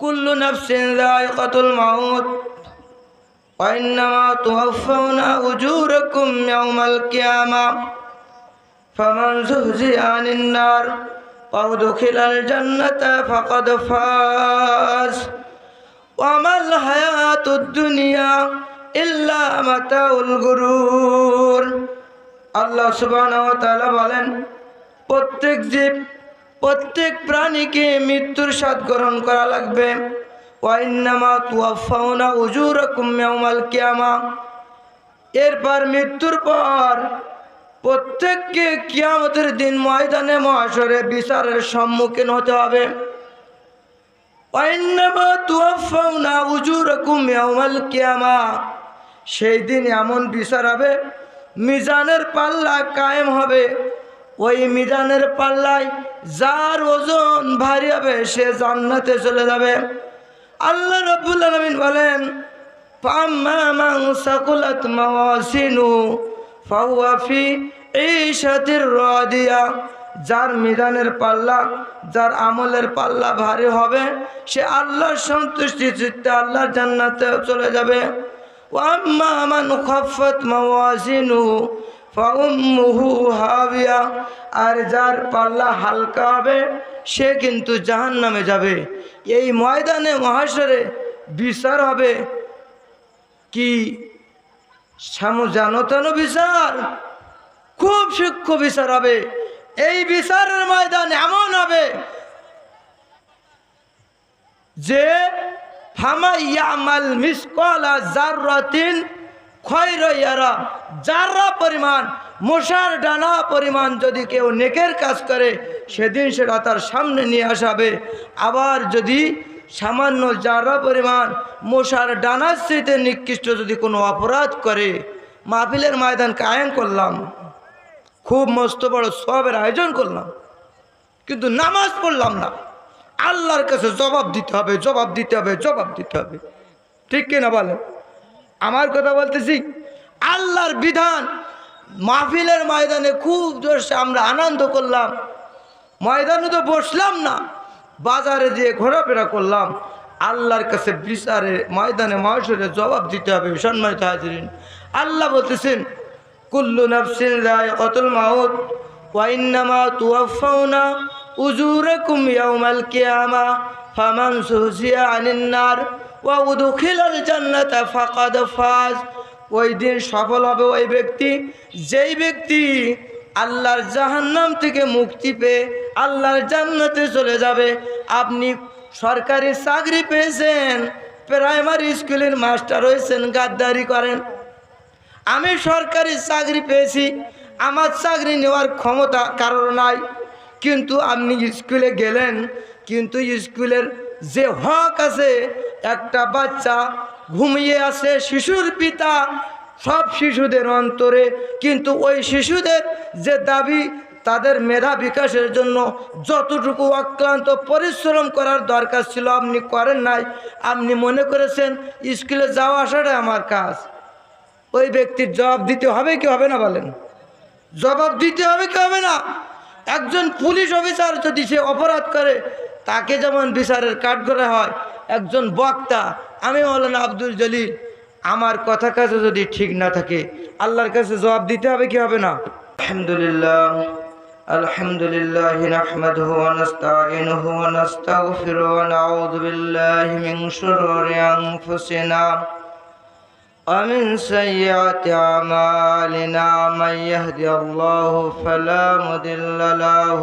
কুল্লু নাফসিন যায়িকাতুল মাউত وإنما توفون أجوركم يوم القيامة فمن زهزي عن النار وأدخل الجنة فقد فاز وما الحياة الدنيا إلا متاع الغرور আল্লাহ সুবহানাহু ওয়া তাআলা বলেন প্রত্যেক জীব প্রত্যেক প্রাণীকে মৃত্যুর স্বাদ গ্রহণ করা লাগবে। এরপর মৃত্যুর পর প্রত্যেককে কিয়ামতের দিন ময়দানে মহাশরে বিচারের সম্মুখীন হতে হবে। সেই দিন এমন বিচার হবে, মিজানের পাল্লা কায়েম হবে। ওই মিজানের পাল্লায় যার ওজন ভারী হবে, সে জান্নাতে চলে যাবে। আল্লাহ রব্বুল আলমিন বলেন এই যার মিদানের পাল্লা, যার আমলের পাল্লা ভারী হবে, সে আল্লাহর সন্তুষ্টি চিত্তে আল্লাহর জান্নাতে চলে যাবে। ওয়াম্মা মান খফত মাওয়াজিনু হাবিয়া, আর যার পাল্লা হালকা হবে, সে কিন্তু জাহান্নামে যাবে। এই ময়দানে মহাশরে বিচার হবে। কি? সামু জানো তেনো বিচার? খুব সূক্ষ্ম বিচার হবে। এই বিচারের ময়দান এমন হবে যে, ফামা ইয়ামাল মিসকলা জাররাতিন খয়রা যারা পরিমাণ, মশার ডানা পরিমাণ যদি কেউ নেকের কাজ করে, সেদিন সেটা তার সামনে নিয়ে আসাবে। আবার যদি সামান্য যারা পরিমাণ, মশার ডানার স্মৃতি নিকৃষ্ট যদি কোনো অপরাধ করে, মাহফিলের ময়দান কায়েম করলাম। খুব মস্ত বড় সবের আয়োজন করলাম। কিন্তু নামাজ পড়লাম না। আল্লাহর কাছে জবাব দিতে হবে, জবাব দিতে হবে, জবাব দিতে হবে। ঠিক কিনা বলেন? আমার কথা বলতেছি? আল্লাহর বিধান মাহফিলের ময়দানে খুব জোরসে আমরা আনন্দ করলাম। ময়দানে তো বসলাম না, বাজারে যেয়ে ঘোরাফেরা করলাম। আল্লাহর কাছে বিচারে, ময়দানে মহেশ্বরে জবাব দিতে হবে, সম্মানিত হাজিরিন। আল্লাহ বলতেছেন, কুল্লু নফসিন রায় অতুল মাউত ওয়াইন্নামা তুয়াফাউনা উজুরাকুম ইয়াউমাল কিয়ামা, ফামান সুহজিয়া আনিন ফাজ। ওই দিন সফল হবে ওই ব্যক্তি, যেই ব্যক্তি আল্লাহর জাহান্নাম থেকে মুক্তি পেয়ে আল্লাহর জান্নাতে চলে যাবে। আপনি সরকারি চাকরি পেয়েছেন, প্রাইমারি স্কুলের মাস্টার হয়েছেন, গাদ্দারি করেন। আমি সরকারি চাকরি পেয়েছি, আমার চাকরি নেওয়ার ক্ষমতা কারোর নাই। কিন্তু আপনি স্কুলে গেলেন, কিন্তু স্কুলের যে হক আছে, একটা বাচ্চা ঘুমিয়ে আছে, শিশুর পিতা, সব শিশুদের অন্তরে। কিন্তু ওই শিশুদের যে দাবি, তাদের মেধা বিকাশের জন্য যতটুকু অক্লান্ত পরিশ্রম করার দরকার ছিল, আপনি করেন নাই। আপনি মনে করেছেন, স্কুলে যাওয়া আসাটাই আমার কাজ। ওই ব্যক্তির জবাব দিতে হবে কি হবে না বলেন? জবাব দিতে হবে কি হবে না? একজন পুলিশ অফিসার যদি সে অপরাধ করে তাকে যেমন বিচারের কাঠগড়ে হয় একজন বক্তা আমি বলেন আব্দুল জলিল আমার কথা কাছে যদি ঠিক না থাকে আল্লাহর কাছে জবাব দিতে হবে কি হবে না আলহামদুলিল্লাহ আলহামদুলিল্লাহ نحمده ونستعينه ونستغفره ونعوذ بالله من شرور أنفسنا ومن سيئات أعمالنا من يهدي الله فلا مضل له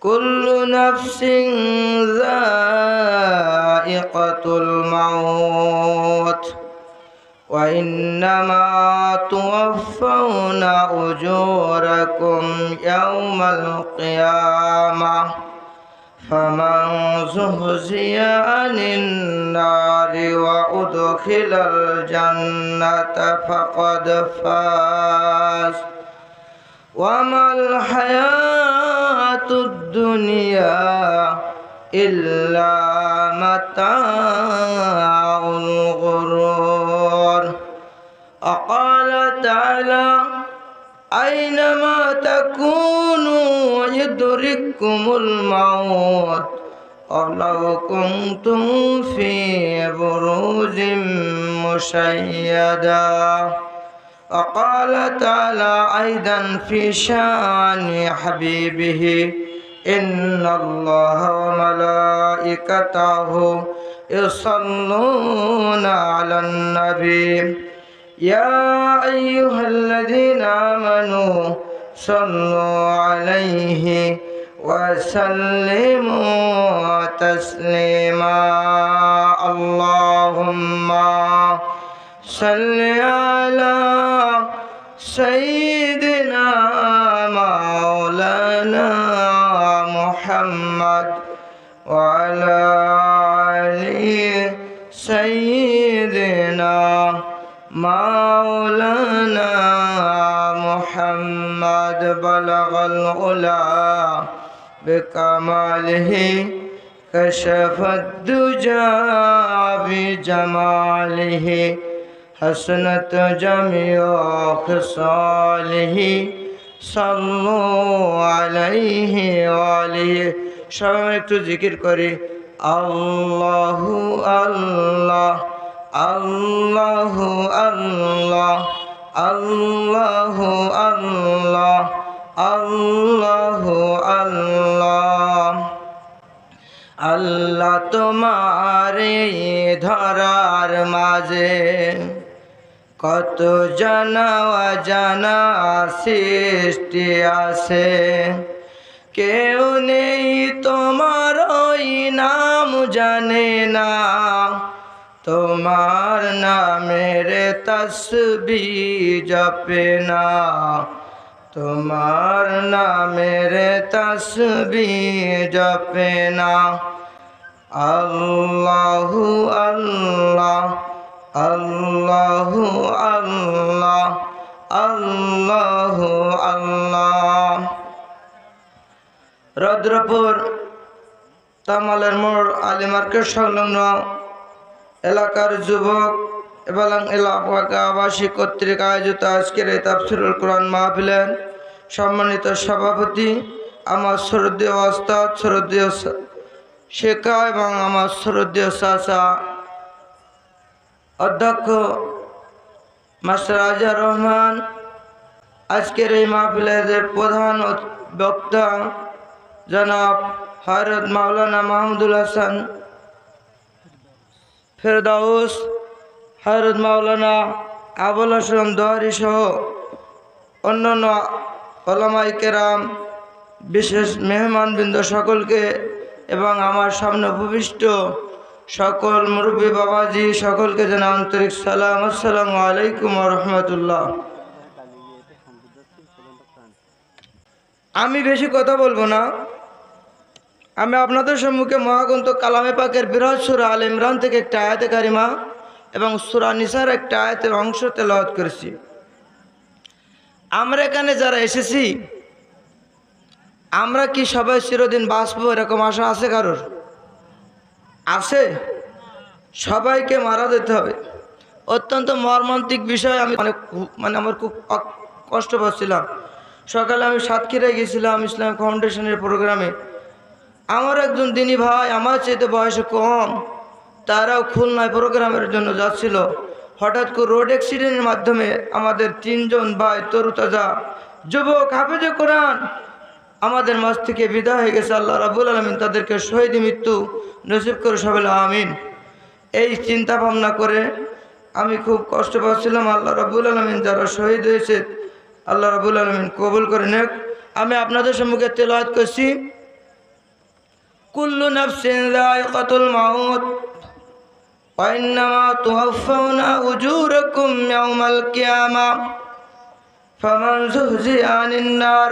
كل نفس ذائقة الموت وإنما توفون أجوركم يوم القيامة فمن زهزي عن النار وأدخل الجنة فقد فاز. وما الحياة الدنيا إلا متاع الغرور وقال تعالى أينما تكونوا يدرككم الموت ولو كنتم في بروج مشيدا وقال تعالى أيضا في شأن حبيبه إن الله وملائكته يصلون على النبي. يا أيها الذين آمنوا صلوا عليه وسلموا تسليما. اللهم صل على سيدنا مولانا محمد وعلى آل سيدنا مولانا محمد. بلغ العلا بكماله كشف الدجى بجماله. حسنت جميع خصاله صلوا عليه وآله সবাই একটু জিকির করি আল্লাহ আল্লাহ আল্লাহ আল্লাহ আল্লাহ আল্লাহ আল্লাহ আল্লাহ আল্লাহ তোমার এই ধরার মাঝে কত জানা জানা সৃষ্টি আছে? কেউ নেই তোমার ওই নাম জানে না। তোমার নামের তসবি জপে না। তোমার নামের তসবি জপে না। আল্লাহু আল্লাহ আল্লাহু আল্লাহ আল্লাহু আল্লাহ। রদ্রপুর, তামালের মোড়, আলী মার্কেট সংলগ্ন এলাকার যুবক এবং এলাকাবাসী কর্তৃক আয়োজিত আজকের এই তাফসিরুল কোরআন মাহফিলের সম্মানিত সভাপতি আমার শ্রদ্ধেয় ওস্তাদ, শ্রদ্ধেয় শেখা এবং আমার শ্রদ্ধেয় চাচা অধ্যক্ষ মাস্টার আজহার রহমান, আজকের এই মাহফিলের প্রধান বক্তা জনাব হরত মাওলানা মাহমুদুল হাসান ফেরদাউস হরত মাওলানা আবুল আসলাম দোহারি সহ অন্যান্য ওলামাই কেরাম, বিশেষ মেহমানবৃন্দ সকলকে এবং আমার সামনে উপবিষ্ট সকল মুরব্বী বাবাজি, সকলকে যেন আন্তরিক সালাম, আসসালামু আলাইকুম রহমতুল্লাহ। আমি বেশি কথা বলব না। আমি আপনাদের সম্মুখে মহাগ্রন্থ কালামে পাকের বৃহৎ সুরা আল ইমরান থেকে একটা আয়াতে কারিমা এবং সুরা নিসার একটা আয়াতের অংশ তেলাওয়াত করেছি। আমরা এখানে যারা এসেছি, আমরা কি সবাই চিরদিন বাঁচবো এরকম আশা আছে কারোর? আছে সবাইকে মারা যেতে হবে। অত্যন্ত মর্মান্তিক বিষয়, আমি অনেক মানে আমার খুব কষ্ট পাচ্ছিলাম। সকালে আমি সাতক্ষীরায় গেছিলাম ইসলাম ফাউন্ডেশনের প্রোগ্রামে। আমার একজন দিনী ভাই আমার চাইতে বয়সে কম, তারাও খুলনায় প্রোগ্রামের জন্য যাচ্ছিল। হঠাৎ করে রোড অ্যাক্সিডেন্টের মাধ্যমে আমাদের তিনজন ভাই, তরুতাজা, যুবক, হাফেজে কোরআন আমাদের মাঝ থেকে বিদায় হয়ে গেছে আল্লাহ রাবুল আলমিন তাদেরকে শহীদ মৃত্যু নসিব করে সবাই আমিন এই চিন্তা ভাবনা করে আমি খুব কষ্ট পাচ্ছিলাম আল্লাহ রাবুল আলমিন যারা শহীদ হয়েছে আল্লাহ রাবুল আলমিন কবুল করে নেক আমি আপনাদের সম্মুখে তেলাওয়াত করছি কুল্লু নাফসিন যায়িকাতুল মাউত وإنما توفون أجوركم يوم القيامة فمن زهزئ عن النار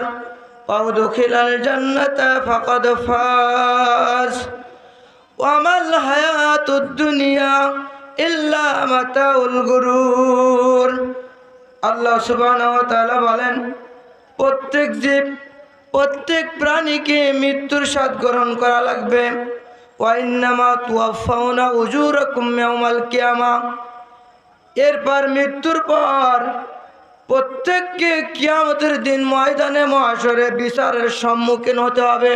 وأدخل الجنة فقد فاز وما الحياة الدنيا إلا متاع الغرور আল্লাহ সুবহানাহু ওয়া তাআলা বলেন প্রত্যেক জীব প্রত্যেক প্রাণীকে মৃত্যুর স্বাদ গ্রহণ করা লাগবে ওয়াইন্নামা তুয়াফাউনা উজুরাকুম ইয়াউমাল কিয়ামা এরপর মৃত্যুর পর প্রত্যেককে কিয়ামতের দিন ময়দানে মহাশরে বিচারের সম্মুখীন হতে হবে।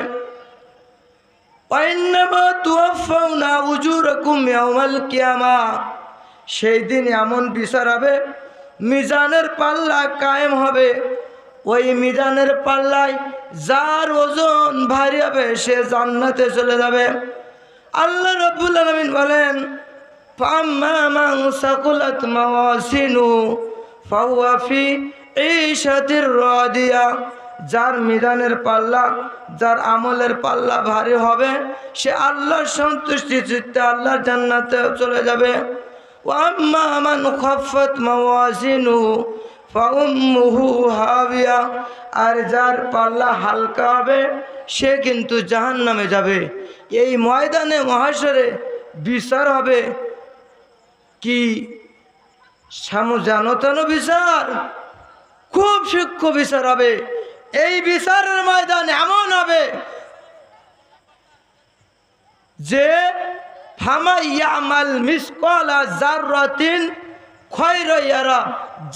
সেই দিন এমন বিচার হবে, মিজানের পাল্লা কায়েম হবে। ওই মিজানের পাল্লায় যার ওজন ভারী হবে, সে জান্নাতে চলে যাবে। আল্লাহ রব্বুল আলমিন বলেন ফাহুয়া ফি ঈশাতির রাদিয়া, যার মিজানের পাল্লা, যার আমলের পাল্লা ভারী হবে, সে আল্লাহর সন্তুষ্টি চিত্তে আল্লাহর জান্নাতে চলে যাবে। খাফাত হাবিয়া, আর যার পাল্লা হালকা হবে, সে কিন্তু জাহান্নামে যাবে। এই ময়দানে মহাশরে বিচার হবে কি সামু জানো, তেনো বিচার। খুব সূক্ষ্ম বিচার হবে। এই বিচারের ময়দান এমন হবে যে, ফামা ইয়ামাল মিসকলা জাররাতিন খয়রা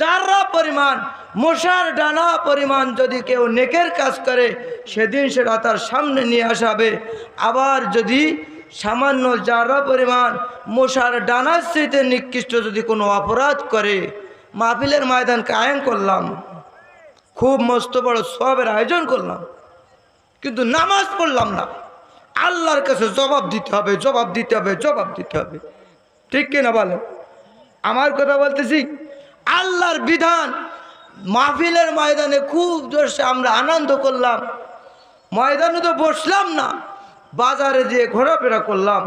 যারা পরিমাণ, মশার ডানা পরিমাণ যদি কেউ নেকের কাজ করে, সেদিন সেটা তার সামনে নিয়ে আসাবে আবার যদি সামান্য যারা পরিমাণ মশার ডানার স্মৃতি নিকৃষ্ট যদি কোনো অপরাধ করে, মাহফিলের ময়দান কায়েম করলাম, খুব মস্ত বড় সবের আয়োজন করলাম, কিন্তু নামাজ পড়লাম না। আল্লাহর কাছে জবাব দিতে হবে, জবাব দিতে হবে, জবাব দিতে হবে। ঠিক কিনা বলেন? আমার কথা বলতেছি, আল্লাহর বিধান মাহফিলের ময়দানে খুব জোরসে আমরা আনন্দ করলাম। ময়দানে তো বসলাম না। বাজারে যেয়ে ঘোরাফেরা করলাম।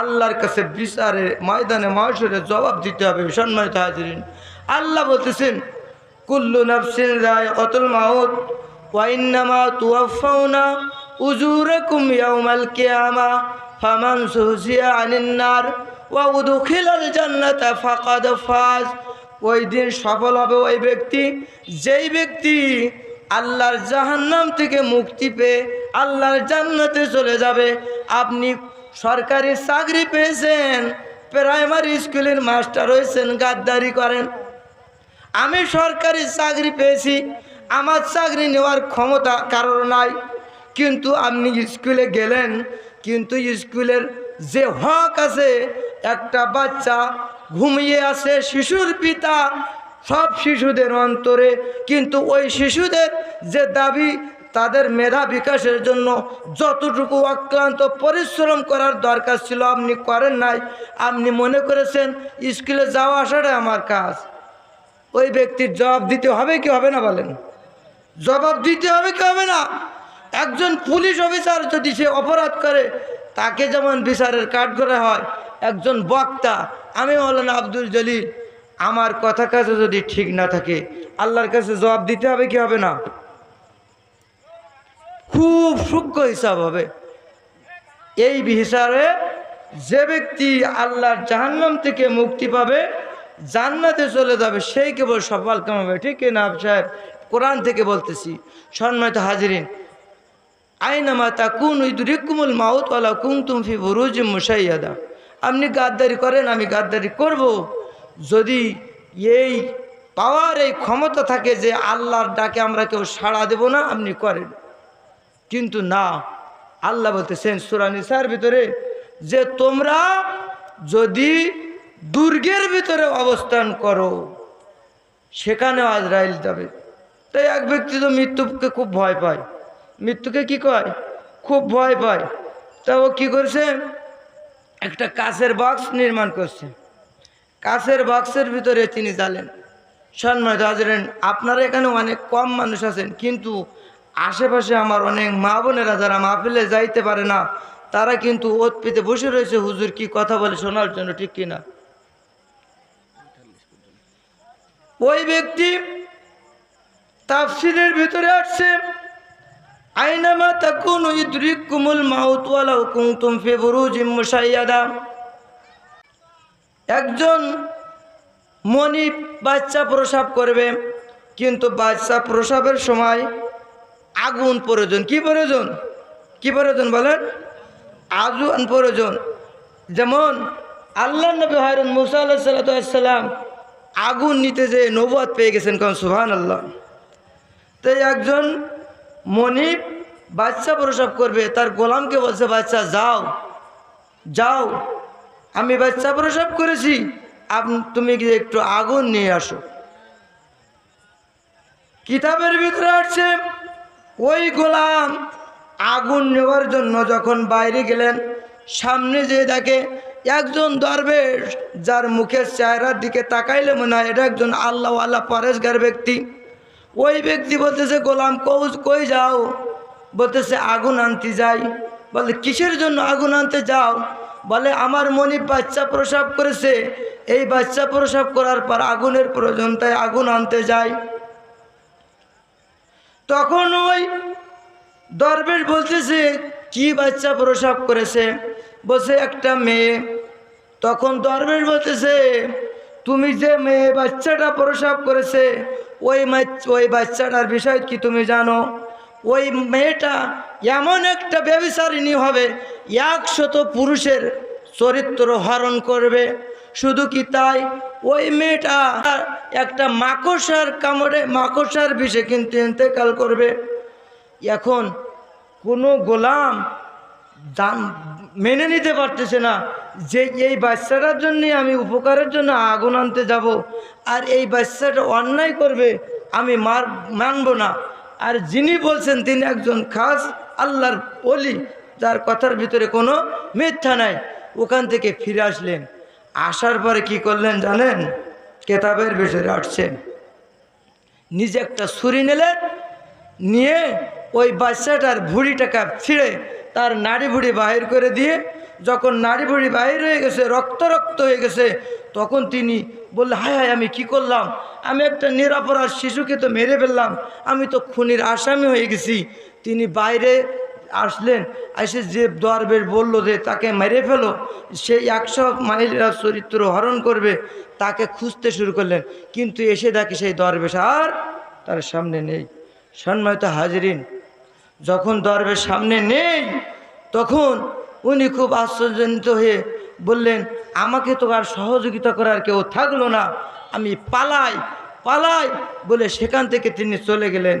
আল্লাহর কাছে বিচারে, ময়দানে মহেশ্বরে জবাব দিতে হবে, সম্মানিত হাজিরিন। আল্লাহ বলতেছেন, কুল্লু নফসিন রায় অতুল মাউত ওয়াইন্নামা তুয়াফাউনা উজুরাকুম ইয়াউমাল কিয়ামা, ফামান সুহজিয়া আনিন ওয়া উদখিলাল জান্নাতা ফাকাদ ফাজ। ওই দিন সফল হবে ওই ব্যক্তি, যেই ব্যক্তি আল্লাহর জাহান্নাম থেকে মুক্তি পেয়ে আল্লাহর জান্নাতে চলে যাবে। আপনি সরকারি চাকরি পেয়েছেন, প্রাইমারি স্কুলের মাস্টার হয়েছেন, গাদ্দারি করেন। আমি সরকারি চাকরি পেয়েছি, আমার চাকরি নেওয়ার ক্ষমতা কারোর নাই। কিন্তু আপনি স্কুলে গেলেন, কিন্তু স্কুলের যে হক আছে, একটা বাচ্চা ঘুমিয়ে আছে, শিশুর পিতা সব শিশুদের অন্তরে, কিন্তু ওই শিশুদের যে দাবি, তাদের মেধা বিকাশের জন্য যতটুকু অক্লান্ত পরিশ্রম করার দরকার ছিল আপনি করেন নাই, আপনি মনে করেছেন স্কুলে যাওয়া আসাটাই আমার কাজ। ওই ব্যক্তির জবাব দিতে হবে কি হবে না বলেন? জবাব দিতে হবে কি হবে না? একজন পুলিশ অফিসার যদি সে অপরাধ করে, তাকে যেমন বিচারের কাঠ করে হয়, একজন বক্তা, আমি মৌলানা আব্দুল জলিল। আমার কথা কাছে যদি ঠিক না থাকে, আল্লাহর কাছে জবাব দিতে হবে কি হবে না? খুব সূক্ষ্ম হিসাব হবে। এই হিসাবে যে ব্যক্তি আল্লাহর জাহান্নাম থেকে মুক্তি পাবে, জান্নাতে চলে যাবে, সেই কেবল সফল কামাবে ঠিক না সাহেব? কোরআন থেকে বলতেছি, সম্মানিত হাজিরিন, আইনামা তা কুন ইদুরিকুমুল মাউত ওয়ালা কুমতুম ফি বুরুজ মুসাইয়াদা আপনি গাদ্দারি করেন, আমি গাদ্দারি করব। যদি এই পাওয়ার, এই ক্ষমতা থাকে যে আল্লাহর ডাকে আমরা কেউ সাড়া দেব না, আপনি করেন। কিন্তু না, আল্লাহ বলতেছেন সুরানিসার ভিতরে যে তোমরা যদি দুর্গের ভিতরে অবস্থান করো সেখানে আজরাইল যাবে। তাই এক ব্যক্তি তো মৃত্যুকে খুব ভয় পায়। মৃত্যুকে কি কয়? খুব ভয় পায়। তা ও কী করছে? একটা কাছের বক্স নির্মাণ করছে। কাছের বাক্সের ভিতরে তিনি জ্বালেন। সম্মানিত হাজরেন, আপনারা এখানে অনেক কম মানুষ আছেন, কিন্তু আশেপাশে আমার অনেক মা বোনেরা যারা মাহফিলে যাইতে পারে না, তারা কিন্তু ওত পেতে বসে রয়েছে। হুজুর কি কথা বলে শোনার জন্য ঠিক কিনা? ওই ব্যক্তি তাফসিলের ভিতরে আসছে, আইনামা তাকুন ইদরিকুমুল মাউত ওয়ালাউ কুনতুম ফি বুরুজিম মুশাইয়াদা। একজন মনি বাচ্চা প্রসাব করবে, কিন্তু বাচ্চা প্রসাবের সময় আগুন প্রয়োজন। কি প্রয়োজন? কি প্রয়োজন বলেন? আগুন প্রয়োজন। যেমন আল্লাহ নবী হারুন মুসা আল্লাহ সাল্লাম আগুন নিতে যে নবুয়াত পেয়ে গেছেন কারণ সুহান আল্লাহ তাই একজন মনিব বাচ্চা প্রসাব করবে, তার গোলামকে বলছে, বাচ্চা, যাও যাও। আমি বাচ্চা প্রসব করেছি তুমি গিয়ে একটু আগুন নিয়ে আসো। কিতাবের ভিতরে আসছে, ওই গোলাম আগুন নেওয়ার জন্য যখন বাইরে গেলেন, সামনে যে দেখে একজন দরবেশ, যার মুখের চেহারার দিকে তাকাইলে মনে হয় এটা একজন আল্লাহ আল্লাহ পরেশগার ব্যক্তি। ওই ব্যক্তি বলতেছে, গোলাম কৌ কই যাও? বলতেছে, আগুন আনতে যাই। বলে, কিসের জন্য আগুন আনতে যাও? বলে, আমার মনিব বাচ্চা প্রসাব করেছে। এই বাচ্চা প্রসাব করার পর আগুনের প্রয়োজন তাই আগুন আনতে যাই তখন ওই দরবেশ বলতেছে, কি বাচ্চা প্রসাব করেছে? বসে একটা মেয়ে। তখন দরবেশ বলতেছে, তুমি যে মেয়ে বাচ্চাটা প্রসাব করেছে, ওই ওই বাচ্চাটার বিষয় কি তুমি জানো? ওই মেয়েটা এমন একটা ব্যবসারিণী হবে, একশত পুরুষের চরিত্র হরণ করবে। শুধু কি তাই? ওই মেয়েটা একটা মাকড়সার কামড়ে মাকড়সার বিষে কিন্তু ইন্তেকাল করবে। এখন কোনো গোলাম দাম মেনে নিতে পারতেছে না যে এই বাচ্চাটার জন্য আমি উপকারের জন্য আগুন আনতে যাব, আর এই বাচ্চাটা অন্যায় করবে, আমি মার মানব না। আর যিনি বলছেন তিনি একজন খাস আল্লাহর অলি যার কথার ভিতরে কোনো মিথ্যা নাই। ওখান থেকে ফিরে আসলেন। আসার পরে কি করলেন জানেন? কেতাবের ভিতরে আসছেন। নিজে একটা ছুরি নিলেন, নিয়ে ওই বাচ্চাটার ভুড়িটাকে ছিঁড়ে তার নাড়ি ভুড়ি বাহির করে দিয়ে, যখন নাড়ি ভুড়ি বাহির হয়ে গেছে, রক্ত রক্ত হয়ে গেছে তখন তিনি বললে, হায় হায়, আমি কি করলাম? আমি একটা নিরাপরাধ শিশুকে তো মেরে ফেললাম। আমি তো খুনির আসামি হয়ে গেছি। তিনি বাইরে আসলেন, এসে যে দরবেশ বলল যে, তাকে মেরে ফেলো। সেই একশো মাইলের চরিত্র হরণ করবে। তাকে খুঁজতে শুরু করলেন। কিন্তু এসে দেখে সেই দরবেশ আর তার সামনে নেই। সম্মানিত হাজরিন, যখন দরবেশ সামনে নেই, তখন উনি খুব আশ্চর্যজনিত হয়ে বললেন, আমাকে তো আর সহযোগিতা করার কেউ থাকল না। আমি পালাই পালাই বলে সেখান থেকে তিনি চলে গেলেন।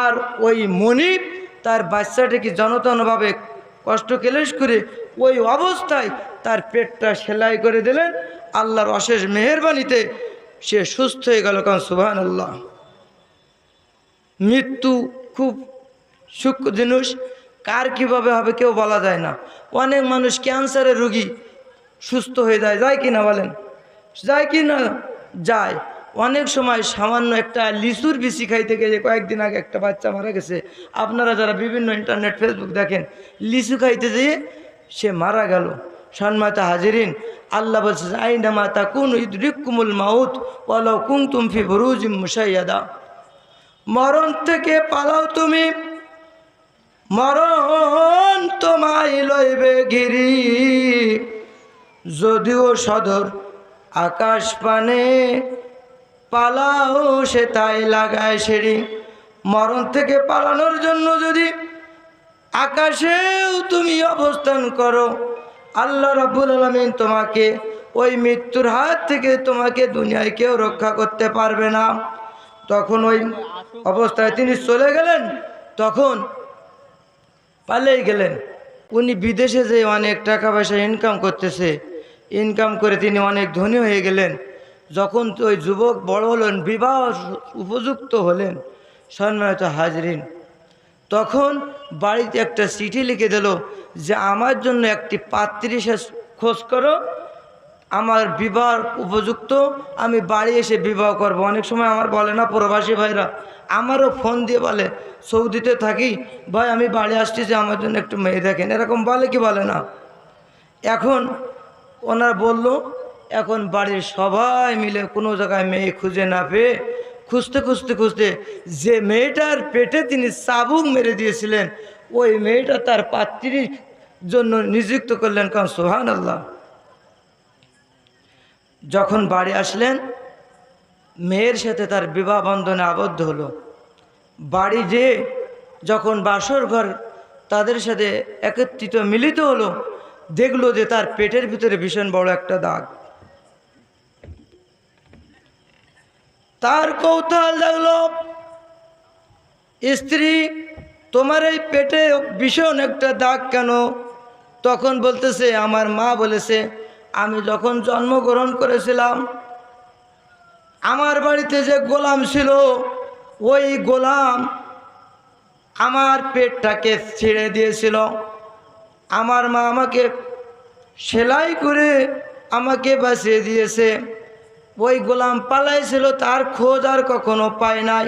আর ওই মনিব তার বাচ্চাটাকে জনতনভাবে কষ্ট কেলেশ করে ওই অবস্থায় তার পেটটা সেলাই করে দিলেন। আল্লাহর অশেষ মেহরবানিতে সে সুস্থ হয়ে গেল, কারণ সুবাহ আল্লাহ মৃত্যু খুব সূক্ষ্ম জিনিস, কার কীভাবে হবে কেউ বলা যায় না। অনেক মানুষ ক্যান্সারের রুগী সুস্থ হয়ে যায় যায় কি না বলেন? যায় কি না যায়। অনেক সময় সামান্য একটা লিচুর বিচি খাইতে গেলে কয়েকদিন আগে একটা বাচ্চা মারা গেছে। আপনারা যারা বিভিন্ন ইন্টারনেট, ফেসবুক দেখেন, লিচু খাইতে যেয়ে সে মারা গেল। সম্মাতা হাজিরিন, আল্লাহ বলছে, আইনা মাতা কুন ইদরিকুমুল মাউত ওয়ালাউ কুনতুম ফি বুরুজিম মুশাইয়াদা। মরণ থেকে পালাও তুমি। মরণ তোমায় লইবে গিরি যদিও সদর আকাশ পানে পালাও সে তাই লাগায় সেরি মরণ থেকে পালানোর জন্য যদি আকাশেও তুমি অবস্থান করো, আল্লাহ রাব্বুল আলমিন তোমাকে ওই মৃত্যুর হাত থেকে তোমাকে দুনিয়ায় কেউ রক্ষা করতে পারবে না। তখন ওই অবস্থায় তিনি চলে গেলেন, তখন পালিয়ে গেলেন। উনি বিদেশে যে অনেক টাকা পয়সা ইনকাম করতেছে। ইনকাম করে তিনি অনেক ধনী হয়ে গেলেন। যখন ওই যুবক বড় হলেন, বিবাহ উপযুক্ত হলেন, সম্মানিত হাজরিন, তখন বাড়িতে একটা চিঠি লিখে দিল যে, আমার জন্য একটি পাত্রী শেষ খোঁজ করো। আমার বিবাহ উপযুক্ত, আমি বাড়ি এসে বিবাহ করব। অনেক সময় আমার বলে না, প্রবাসী ভাইরা, আমারও ফোন দিয়ে বলে, সৌদিতে থাকি, ভাই, আমি বাড়ি আসছি যে, আমার জন্য একটু মেয়ে দেখেন। এরকম বলে কি বলে না? এখন ওনারা বলল, এখন বাড়ির সবাই মিলে কোনো জায়গায় মেয়ে খুঁজে না পেয়ে খুঁজতে খুঁজতে খুঁজতে যে মেয়েটার পেটে তিনি চাবুক মেরে দিয়েছিলেন, ওই মেয়েটা তার পাত্রীর জন্য নিযুক্ত করলেন কারণ সোহান আল্লাহ যখন বাড়ি আসলেন, মেয়ের সাথে তার বিবাহ বন্ধনে আবদ্ধ হলো। বাড়ি যে যখন বাসর ঘর তাদের সাথে একত্রিত মিলিত হলো দেখল যে তার পেটের ভিতরে ভীষণ বড় একটা দাগ। তার কৌতূহল লাগল স্ত্রী, তোমার এই পেটে ভীষণ একটা দাগ কেন? তখন বলতেছে, আমার মা বলেছে, আমি যখন জন্মগ্রহণ করেছিলাম, আমার বাড়িতে যে গোলাম ছিল, ওই গোলাম আমার পেটটাকে ছিঁড়ে দিয়েছিল। আমার মা আমাকে সেলাই করে আমাকে বাঁচিয়ে দিয়েছে। ওই গোলাম পালাইছিল, তার খোঁজ আর কখনো পায় নাই।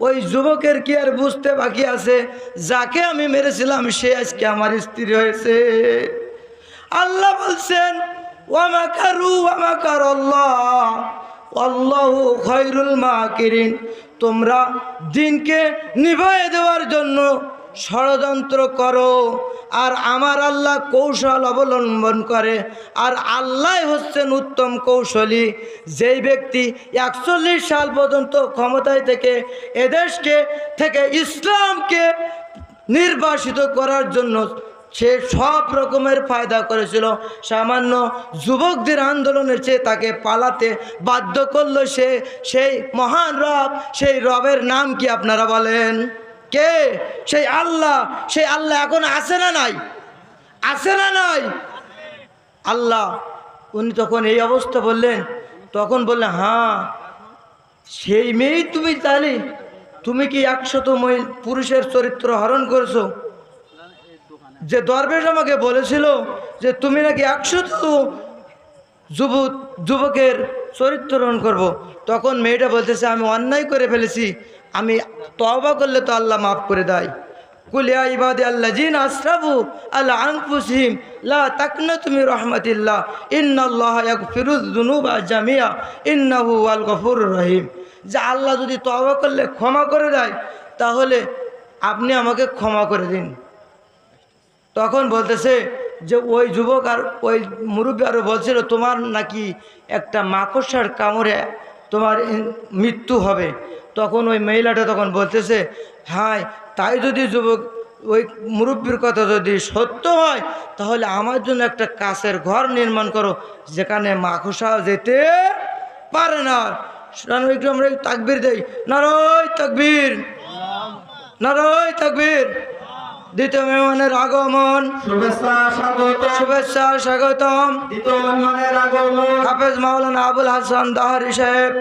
ওই যুবকের কি আর বুঝতে বাকি আছে? যাকে আমি মেরেছিলাম, সে আজকে আমার স্ত্রী হয়েছে। আল্লাহ বলছেন তোমরা দিনকে নিভাই দেওয়ার জন্য ষড়যন্ত্র করো। আর আমার আল্লাহ কৌশল অবলম্বন করে। আর আল্লাহ হচ্ছেন উত্তম কৌশলী। যেই ব্যক্তি একচল্লিশ সাল পর্যন্ত ক্ষমতায় থেকে এদেশকে থেকে ইসলামকে নির্বাসিত করার জন্য সে সব রকমের ফায়দা করেছিল। সামান্য যুবকদের আন্দোলনের চেয়ে তাকে পালাতে বাধ্য করল সে। সেই মহান রব, সেই রবের নাম কি আপনারা বলেন? কে? সেই আল্লাহ। সেই আল্লাহ এখন আছে না নাই? আছে না নাই? আল্লাহ। উনি তখন এই অবস্থা বললেন, তখন বললেন হ্যাঁ সেই মেয়েই তুমি তাহলে, তুমি কি একশত মহিল পুরুষের চরিত্র হরণ করেছ? যে দরবেশ আমাকে বলেছিল যে, তুমি নাকি একশত যুব যুবকের চরিত্র হরণ করব? তখন মেয়েটা বলতেছে, আমি অন্যায় করে ফেলেছি। আমি তবা করলে তো আল্লাহ মাফ করে দেয়। কুলিয়া ইবাদে আল্লাহ জিন আশরাফু আল্লাহ আনফুসিম লা তাকনা তুমি রহমতিল্লাহ, ইন্নাল্লাহ ফিরুজ দুনুবা জামিয়া ইন্নাহু আল গফুর রহিম। যে আল্লাহ যদি তবা করলে ক্ষমা করে দেয়, তাহলে আপনি আমাকে ক্ষমা করে দিন। তখন বলতেছে যে ওই যুবক আর ওই মুরব্বী আরও বলছিল, তোমার নাকি একটা মাকড়সার কামড়ে তোমার মৃত্যু হবে। তখন ওই মহিলাটা তখন বলতেছে হ্যাঁ তাই যদি যুবক ওই মুরব্বীর কথা যদি সত্য হয় তাহলে আমার জন্য একটা কাছের ঘর নির্মাণ করো যেখানে মাকড়সা যেতে পারে না। একটু আমরা তাকবির দেই। নারয় তাকবীর নারয় তাকবীর। দ্বিতীয় মেহমানের আগমন। শুভেচ্ছা শুভেচ্ছা স্বাগতম। দ্বিতীয় মেহমানের আগমন। হাফেজ মাওলানা আবুল হাসান দাহারি সাহেব।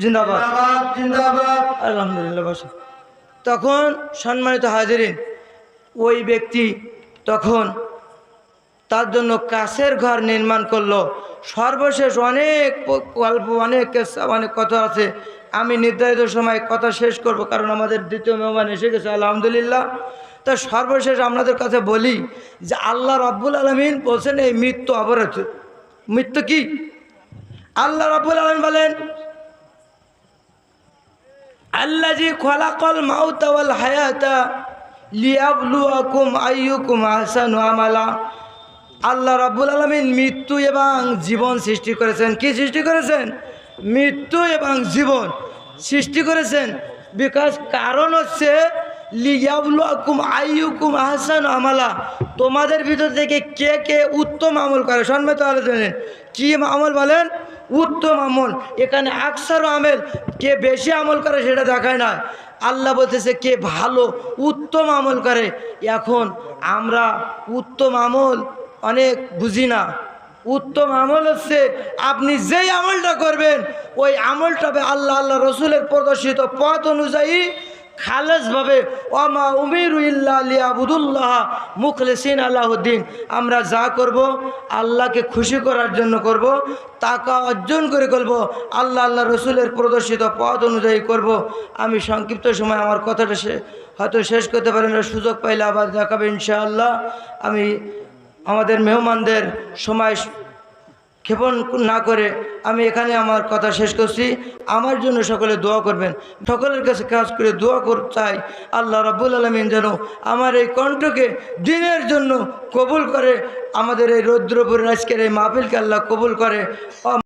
জিন্দাবাদ। জিন্দাবাদ জিন্দাবাদ। আলহামদুলিল্লাহ বসে। তখন সম্মানিত হাজিরিন ওই ব্যক্তি তখন তার জন্য কাছের ঘর নির্মাণ করল। সর্বশেষ অনেক গল্প অনেক কেসা অনেক কথা আছে। আমি নির্ধারিত সময় কথা শেষ করব কারণ আমাদের দ্বিতীয় মেহমান এসে গেছে আলহামদুলিল্লাহ। তা সর্বশেষ আপনাদের কাছে বলি যে আল্লাহ রাব্বুল আলমিন বলছেন এই মৃত্যু অবরত মৃত্যু কি? আল্লাহ রাব্বুল আলমিন বলেন আল্লাজি খলাকল মাউতা ওয়াল হায়াতা লিয়াবলুয়াকুম আইয়ুকুম আহসানু আমালা। আল্লাহ রাব্বুল আলামিন মৃত্যু এবং জীবন সৃষ্টি করেছেন। কি সৃষ্টি করেছেন? মৃত্যু এবং জীবন সৃষ্টি করেছেন। বিকজ কারণ হচ্ছে লিয়াবলুয়াকুম আইয়ুকুম আহসানু আমালা। তোমাদের ভিতর থেকে কে কে উত্তম আমল করে? সম্মত আলোচনা কি আমল বলেন? উত্তম আমল। এখানে আকসার আমেল। কে বেশি আমল করে সেটা দেখায় না। আল্লাহ বলতেছে, কে ভালো, উত্তম আমল করে। এখন আমরা উত্তম আমল অনেক বুঝি না। উত্তম আমল হচ্ছে আপনি যেই আমলটা করবেন, ওই আমলটা আল্লাহ আল্লাহ রসুলের প্রদর্শিত পথ অনুযায়ী খালেজভাবে, ওমা উমির আবুদুল্লাহ মুখলেসিন আল্লাহদ্দিন আমরা যা করব, আল্লাহকে খুশি করার জন্য করব, টাকা অর্জন করে করব, আল্লাহ আল্লাহ রসুলের প্রদর্শিত পথ অনুযায়ী করব। আমি সংক্ষিপ্ত সময় আমার কথাটা সে, হয়তো শেষ করতে পারি না সুযোগ পাইলে আবার দেখাবে ইনশাআল্লাহ। আমি আমাদের মেহমানদের সময় ক্ষেপণ না করে আমি এখানে আমার কথা শেষ করছি। আমার জন্য সকলে দোয়া করবেন। সকলের কাছে কাজ করে দোয়া কর চাই আল্লাহ রাবুল আলমিন যেন আমার এই কণ্ঠকে দিনের জন্য কবুল করে, আমাদের এই রৌদ্রপুরের আজকের এই মাহফিলকে আল্লাহ কবুল করে।